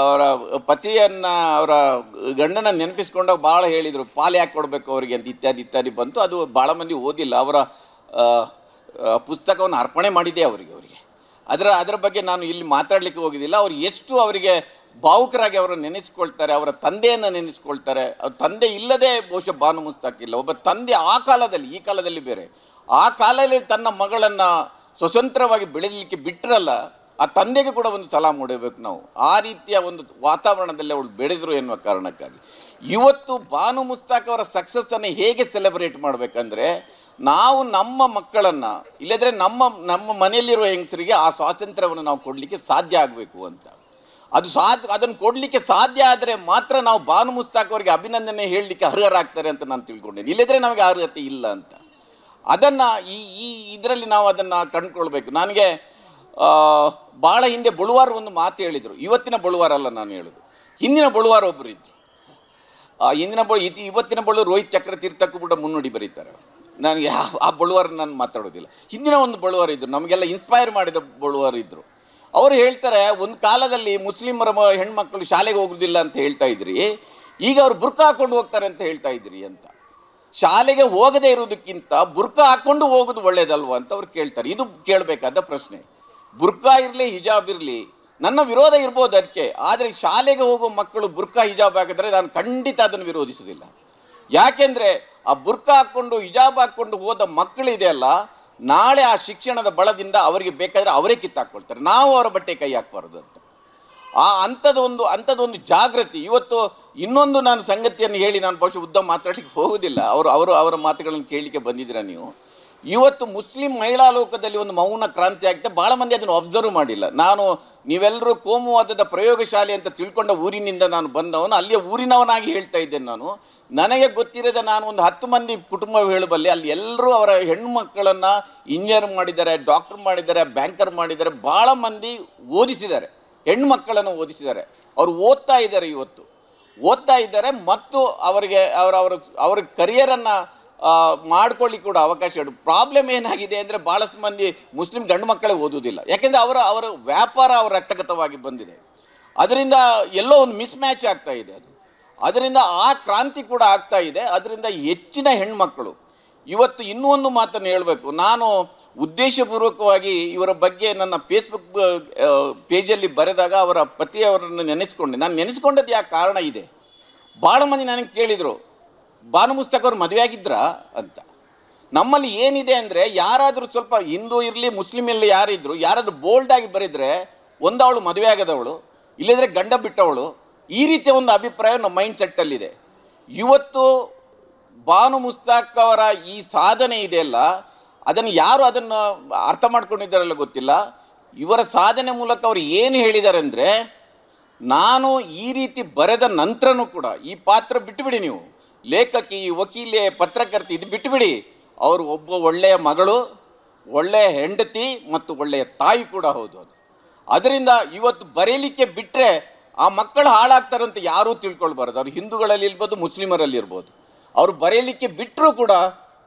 ಅವರ ಪತಿಯನ್ನು, ಅವರ ಗಂಡನ ನೆನಪಿಸ್ಕೊಂಡಾಗ ಭಾಳ ಹೇಳಿದರು, ಪಾಲು ಯಾಕೆ ಕೊಡಬೇಕು ಅವರಿಗೆ? ಅಂತ ಇತ್ಯಾದಿ ಇತ್ಯಾದಿ ಬಂತು. ಅದು ಭಾಳ ಮಂದಿ ಓದಿಲ್ಲ. ಅವರ ಪುಸ್ತಕವನ್ನು ಅರ್ಪಣೆ ಮಾಡಿದೆ ಅವರಿಗೆ ಅವರಿಗೆ. ಅದರ ಅದರ ಬಗ್ಗೆ ನಾನು ಇಲ್ಲಿ ಮಾತಾಡಲಿಕ್ಕೆ ಹೋಗಿದ್ದಿಲ್ಲ. ಅವ್ರು ಎಷ್ಟು ಅವರಿಗೆ ಭಾವುಕರಾಗಿ ಅವರನ್ನು ನೆನೆಸ್ಕೊಳ್ತಾರೆ, ಅವರ ತಂದೆಯನ್ನು ನೆನೆಸ್ಕೊಳ್ತಾರೆ. ಅವ್ರ ತಂದೆ ಇಲ್ಲದೆ ಬಹುಶಃ ಬಾನು ಮುಸ್ತಾಕಿಲ್ಲ ಒಬ್ಬ ತಂದೆ ಆ ಕಾಲದಲ್ಲಿ, ಈ ಕಾಲದಲ್ಲಿ ಬೇರೆ. ಆ ಕಾಲದಲ್ಲಿ ತನ್ನ ಮಗಳನ್ನು ಸ್ವತಂತ್ರವಾಗಿ ಬೆಳೆಯಲಿಕ್ಕೆ ಬಿಟ್ಟರಲ್ಲ, ಆ ತಂದೆಗೆ ಕೂಡ ಒಂದು ಸಲಾಮ್ ಹೊಡಬೇಕು ನಾವು. ಆ ರೀತಿಯ ಒಂದು ವಾತಾವರಣದಲ್ಲಿ ಅವಳು ಬೆಳೆದರು ಎನ್ನುವ ಕಾರಣಕ್ಕಾಗಿ. ಇವತ್ತು ಬಾನು ಮುಸ್ತಾಕ್ ಅವರ ಸಕ್ಸಸ್ಸನ್ನು ಹೇಗೆ ಸೆಲೆಬ್ರೇಟ್ ಮಾಡಬೇಕಂದ್ರೆ, ನಾವು ನಮ್ಮ ಮಕ್ಕಳನ್ನು, ಇಲ್ಲದ್ರೆ ನಮ್ಮ ನಮ್ಮ ಮನೆಯಲ್ಲಿರುವ ಹೆಂಗಸರಿಗೆ ಆ ಸ್ವಾತಂತ್ರ್ಯವನ್ನು ನಾವು ಕೊಡಲಿಕ್ಕೆ ಸಾಧ್ಯ ಆಗಬೇಕು ಅಂತ. ಅದು ಸಾಧ್ಯ, ಅದನ್ನು ಕೊಡಲಿಕ್ಕೆ ಸಾಧ್ಯ ಆದರೆ ಮಾತ್ರ ನಾವು ಬಾನು ಮುಸ್ತಾಕ್ ಅವರಿಗೆ ಅಭಿನಂದನೆ ಹೇಳಲಿಕ್ಕೆ ಅರ್ಹರಾಗ್ತಾರೆ ಅಂತ ನಾನು ತಿಳ್ಕೊಂಡಿದ್ದೀನಿ ಇಲ್ಲದ್ರೆ ನಮಗೆ ಅರ್ಹತೆ ಇಲ್ಲ ಅಂತ. ಅದನ್ನು ಈ ಈ ಇದರಲ್ಲಿ ನಾವು ಅದನ್ನು ಕಂಡುಕೊಳ್ಬೇಕು. ನನಗೆ ಭಾಳ ಹಿಂದೆ ಬಳುವಾರ್ ಒಂದು ಮಾತು ಹೇಳಿದರು. ಇವತ್ತಿನ ಬಳುವಾರ ಅಲ್ಲ ನಾನು ಹೇಳೋದು. ಹಿಂದಿನ ಬಳುವಾರ ಒಬ್ಬರು ಇದ್ದರು ಹಿಂದಿನ ಬಳು ಇದು ಇವತ್ತಿನ ಬಳು ರೋಹಿತ್ ಚಕ್ರ ತೀರ್ಥಕ್ಕೂ ಕೂಡ ಮುನ್ನುಡಿ ಬರೀತಾರೆ. ನನಗೆ ಆ- ಬಳುವಾರ ನಾನು ಮಾತಾಡೋದಿಲ್ಲ. ಹಿಂದಿನ ಒಂದು ಬಳುವಾರ ಇದ್ದರು ನಮಗೆಲ್ಲ ಇನ್ಸ್ಪೈರ್ ಮಾಡಿದ ಬಳುವಾರ ಇದ್ದರು ಅವರು ಹೇಳ್ತಾರೆ, ಒಂದು ಕಾಲದಲ್ಲಿ ಮುಸ್ಲಿಮರ ಹೆಣ್ಮಕ್ಳು ಶಾಲೆಗೆ ಹೋಗೋದಿಲ್ಲ ಅಂತ ಹೇಳ್ತಾ ಇದ್ರಿ. ಈಗ ಅವ್ರು ಬುರ್ಕ ಹಾಕೊಂಡು ಹೋಗ್ತಾರೆ ಅಂತ ಹೇಳ್ತಾ ಇದ್ರಿ ಅಂತ. ಶಾಲೆಗೆ ಹೋಗದೇ ಇರೋದಕ್ಕಿಂತ ಬುರ್ಕ ಹಾಕೊಂಡು ಹೋಗೋದು ಒಳ್ಳೇದಲ್ವ ಅಂತ ಅವ್ರು ಕೇಳ್ತಾರೆ. ಇದು ಕೇಳಬೇಕಾದ ಪ್ರಶ್ನೆ. ಬುರ್ಕಾ ಇರಲಿ, ಹಿಜಾಬ್ ಇರಲಿ, ನನ್ನ ವಿರೋಧ ಇರ್ಬೋದು ಅದಕ್ಕೆ, ಆದರೆ ಶಾಲೆಗೆ ಹೋಗುವ ಮಕ್ಕಳು ಬುರ್ಕಾ, ಹಿಜಾಬ್ ಹಾಕಿದ್ರೆ ನಾನು ಖಂಡಿತ ಅದನ್ನು ವಿರೋಧಿಸುವುದಿಲ್ಲ. ಯಾಕೆಂದರೆ ಆ ಬುರ್ಕಾ ಹಾಕ್ಕೊಂಡು, ಹಿಜಾಬ್ ಹಾಕ್ಕೊಂಡು ಹೋದ ಮಕ್ಕಳಿದೆಯಲ್ಲ ನಾಳೆ ಆ ಶಿಕ್ಷಣದ ಬಳದಿಂದ ಅವರಿಗೆ ಬೇಕಾದರೆ ಅವರೇ ಕಿತ್ತಾಕ್ಕೊಳ್ತಾರೆ. ನಾವು ಅವರ ಬಟ್ಟೆ ಕೈ ಹಾಕ್ಬಾರ್ದು ಅಂತ. ಆ ಅಂಥದ್ದೊಂದು ಅಂಥದ್ದೊಂದು ಜಾಗೃತಿ. ಇವತ್ತು ಇನ್ನೊಂದು ನಾನು ಸಂಗತಿಯನ್ನು ಹೇಳಿ ನಾನು ಬಹುಶಃ ಉದ್ದ ಮಾತಾಡಲಿಕ್ಕೆ ಹೋಗುವುದಿಲ್ಲ ಅವರು ಅವರು ಅವರ ಮಾತುಗಳನ್ನು ಕೇಳಲಿಕ್ಕೆ ಬಂದಿದ್ದೀರಾ ನೀವು. ಇವತ್ತು ಮುಸ್ಲಿಂ ಮಹಿಳಾ ಲೋಕದಲ್ಲಿ ಒಂದು ಮೌನ ಕ್ರಾಂತಿ ಆಗಿದೆ ಭಾಳ ಮಂದಿ ಅದನ್ನು ಅಬ್ಸರ್ವ್ ಮಾಡಿಲ್ಲ. ನಾನು, ನೀವೆಲ್ಲರೂ ಕೋಮುವಾದದ ಪ್ರಯೋಗಶಾಲೆ ಅಂತ ತಿಳ್ಕೊಂಡ ಊರಿನಿಂದ ನಾನು ಬಂದವನು, ಅಲ್ಲಿಯ ಊರಿನವನಾಗಿ ಹೇಳ್ತಾ ಇದ್ದೇನೆ ನಾನು. ನನಗೆ ಗೊತ್ತಿರದ ನಾನು ಒಂದು ಹತ್ತು ಮಂದಿ ಕುಟುಂಬ ಹೇಳಬಲ್ಲೆ ಅಲ್ಲಿ ಎಲ್ಲರೂ ಅವರ ಹೆಣ್ಣು ಮಕ್ಕಳನ್ನು ಇಂಜಿನಿಯರ್ ಮಾಡಿದ್ದಾರೆ ಡಾಕ್ಟರ್ ಮಾಡಿದ್ದಾರೆ ಬ್ಯಾಂಕರ್ ಮಾಡಿದ್ದಾರೆ ಭಾಳ ಮಂದಿ ಓದಿಸಿದ್ದಾರೆ. ಹೆಣ್ಣು ಮಕ್ಕಳನ್ನು ಓದಿಸಿದ್ದಾರೆ. ಅವರು ಓದ್ತಾ ಇದ್ದಾರೆ ಇವತ್ತು. ಓದ್ತಾ ಇದ್ದಾರೆ ಮತ್ತು ಅವರಿಗೆ ಅವರ ಅವರ ಅವ್ರ ಕರಿಯರನ್ನು ಮಾಡ್ಕೊಳ್ಳಿ ಕೂಡ ಅವಕಾಶ ಇಡು ಪ್ರಾಬ್ಲಮ್ ಏನಾಗಿದೆ ಅಂದರೆ ಭಾಳಷ್ಟು ಮಂದಿ ಮುಸ್ಲಿಂ ಗಂಡು ಮಕ್ಕಳೇ ಓದುವುದಿಲ್ಲ. ಯಾಕೆಂದರೆ ಅವರ ಅವರ ವ್ಯಾಪಾರ ಅವರ ರಕ್ತಗತವಾಗಿ ಬಂದಿದೆ. ಅದರಿಂದ ಎಲ್ಲೋ ಒಂದು ಮಿಸ್ ಮ್ಯಾಚ್ ಆಗ್ತಾ ಇದೆ ಅದು. ಅದರಿಂದ ಆ ಕ್ರಾಂತಿ ಕೂಡ ಆಗ್ತಾ ಇದೆ. ಅದರಿಂದ ಹೆಚ್ಚಿನ ಹೆಣ್ಮಕ್ಕಳು ಇವತ್ತು ಇನ್ನೂ ಒಂದು ಮಾತನ್ನು ಹೇಳಬೇಕು. ನಾನು ಉದ್ದೇಶಪೂರ್ವಕವಾಗಿ ಇವರ ಬಗ್ಗೆ ನನ್ನ ಫೇಸ್ಬುಕ್ ಪೇಜಲ್ಲಿ ಬರೆದಾಗ ಅವರ ಪತಿಯವರನ್ನು ನೆನೆಸ್ಕೊಂಡೆ. ನಾನು ನೆನೆಸ್ಕೊಂಡದ್ದು ಯಾಕೆ ಕಾರಣ ಇದೆ? ಭಾಳ ಮಂದಿ ನನಗೆ ಕೇಳಿದರು, ಭಾನು ಮುಸ್ತಕ್ ಅವ್ರು ಮದುವೆ ಆಗಿದ್ರಾ? ಅಂತ. ನಮ್ಮಲ್ಲಿ ಏನಿದೆ ಅಂದರೆ, ಯಾರಾದರೂ ಸ್ವಲ್ಪ ಹಿಂದೂ ಇರಲಿ ಮುಸ್ಲಿಮ್ ಇರಲಿ ಯಾರಿದ್ರು, ಯಾರಾದರೂ ಬೋಲ್ಡಾಗಿ ಬರೆದ್ರೆ ಒಂದು ಅವಳು ಮದುವೆ ಆಗದವಳು ಇಲ್ಲದ್ರೆ ಗಂಡ ಬಿಟ್ಟವಳು, ಈ ರೀತಿಯ ಒಂದು ಅಭಿಪ್ರಾಯ ನಮ್ಮ ಮೈಂಡ್ ಸೆಟ್ಟಲ್ಲಿದೆ ಇವತ್ತು ಬಾನು ಮುಸ್ತಾಕ್ ಅವರ ಈ ಸಾಧನೆ ಇದೆಯಲ್ಲ, ಅದನ್ನು ಯಾರು ಅದನ್ನು ಅರ್ಥ ಮಾಡ್ಕೊಂಡಿದ್ದಾರಲ್ಲ ಗೊತ್ತಿಲ್ಲ. ಇವರ ಸಾಧನೆ ಮೂಲಕ ಅವರು ಏನು ಹೇಳಿದ್ದಾರೆ ಅಂದರೆ ನಾನು ಈ ರೀತಿ ಬರೆದ ನಂತರನೂ ಕೂಡ, ಈ ಪಾತ್ರ ಬಿಟ್ಟುಬಿಡಿ ನೀವು. ಲೇಖಕಿ ವಕೀಲೆ, ಪತ್ರಕರ್ತಿ, ಇದು ಬಿಟ್ಟುಬಿಡಿ. ಅವರು ಒಬ್ಬ ಒಳ್ಳೆಯ ಮಗಳು, ಒಳ್ಳೆಯ ಹೆಂಡತಿ ಮತ್ತು ಒಳ್ಳೆಯ ತಾಯಿ ಕೂಡ ಹೌದು ಅದು. ಅದರಿಂದ ಇವತ್ತು ಬರೀಲಿಕ್ಕೆ ಬಿಟ್ಟರೆ ಆ ಮಕ್ಕಳು ಹಾಳಾಗ್ತಾರಂತ ಯಾರೂ ತಿಳ್ಕೊಳ್ಬಾರ್ದು. ಅವ್ರು ಹಿಂದೂಗಳಲ್ಲಿ ಇರ್ಬೋದು, ಮುಸ್ಲಿಮರಲ್ಲಿ ಇರ್ಬೋದು. ಅವರು ಬರೆಯಲಿಕ್ಕೆ ಬಿಟ್ಟರೂ ಕೂಡ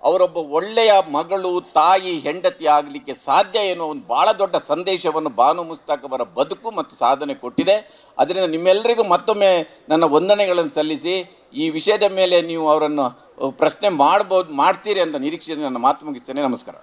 ಅವರೊಬ್ಬ ಒಳ್ಳೆಯ ಮಗಳು, ತಾಯಿ, ಹೆಂಡತಿ ಆಗಲಿಕ್ಕೆ ಸಾಧ್ಯ ಏನೋ ಒಂದು ಭಾಳ ದೊಡ್ಡ ಸಂದೇಶವನ್ನು ಬಾನು ಮುಸ್ತಾಕ್ ಅವರ ಬದುಕು ಮತ್ತು ಸಾಧನೆ ಕೊಟ್ಟಿದೆ. ಅದರಿಂದ ನಿಮ್ಮೆಲ್ಲರಿಗೂ ಮತ್ತೊಮ್ಮೆ ನನ್ನ ವಂದನೆಗಳನ್ನು ಸಲ್ಲಿಸಿ. ಈ ವಿಷಯದ ಮೇಲೆ ನೀವು ಅವರನ್ನು ಪ್ರಶ್ನೆ ಮಾಡ್ಬೋದು, ಮಾಡ್ತೀರಿ ಅಂತ ನಿರೀಕ್ಷೆಯಿಂದ ನನ್ನ ಮಾತು ಮುಗಿಸ್ತೇನೆ. ನಮಸ್ಕಾರ.